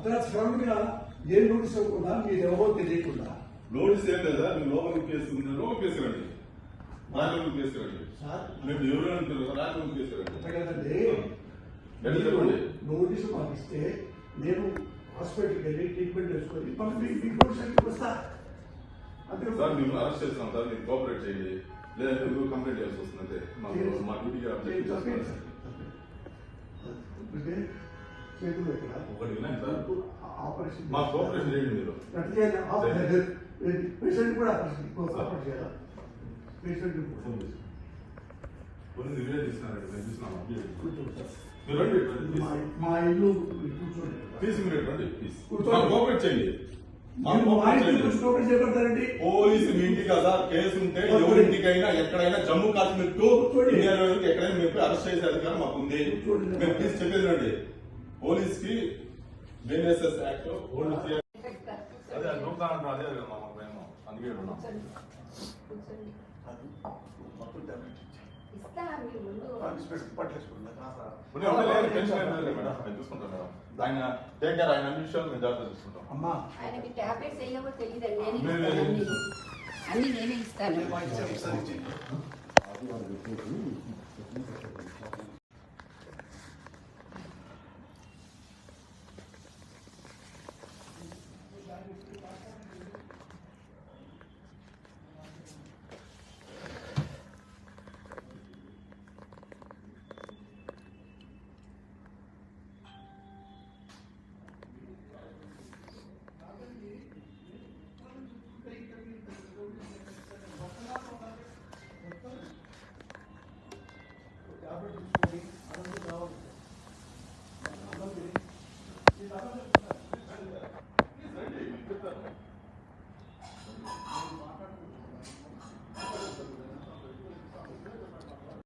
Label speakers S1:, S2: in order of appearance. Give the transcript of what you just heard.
S1: అర్ధరాత్రి సడన్గా ఏం నోటీస్ ఇవ్వకుండా? మీరు ఎవరో తెలియకుండా.
S2: నోటీస్ ఏం లేదా? మీరు లోపలికి కేసు లోపలికి కేసురండి రాజలోకి
S1: సార్.
S2: మేము ఎవరు అంటారు రాజలోకి
S1: నోటీసు ఇస్తే నేను హాస్పిటల్కి వెళ్ళి ట్రీట్మెంట్ చేసుకొని మళ్ళీ మీ అంటే వస్తా. అంతే
S2: సార్ మేము అరెస్ట్ చేస్తున్నాం సార్. మీరు కోఆపరేట్ చేయండి. లేదంటే మీరు కంప్లైంట్ చేయాల్సి వస్తుంది. అంతే. మా డ్యూటీకి అబ్జెక్ట్.
S1: అంటే చేతులు
S2: సార్.
S1: ఆపరేషన్
S2: మా కోఆపరేషన్ చేయండి మీరు.
S1: అట్లా చేయాలి. పేషెంట్ కూడా ఆపరేషన్ ఆపరేషన్ చేయాలా? పేషెంట్ మా ఇల్లు కూర్చోండి.
S2: ప్లీజ్ మీరు రండి.
S1: కూర్చోండి.
S2: కోఆపరేట్ చేయండి పోలీసు ఇంటి కదా. కేసు ఉంటే ఎవరింటికైనా ఎక్కడైనా జమ్మూ కాశ్మీర్ టు. ఇండియా ఎక్కడైనా మేము అరెస్ట్ చేసే అధికారం మాకు ఉంది. మేము ప్లీజ్ చెప్పేది రండి పోలీస్కి బిఎన్ఎస్ఎస్ యాక్ట్ అదే నూపుతా అంటారు అదే మాకు మేము అందుకే ఉన్నాం ఆయన టేక్ కేర్ ఆయన అన్ని విషయాలు మేము జాగ్రత్త చూసుకుంటాం
S1: అమ్మా.
S3: ఆయనకి టాబ్లెట్స్ వేయవో లేదు. అన్ని.
S2: నేనే
S3: ఇస్తాను. average is 40. I
S1: don't know.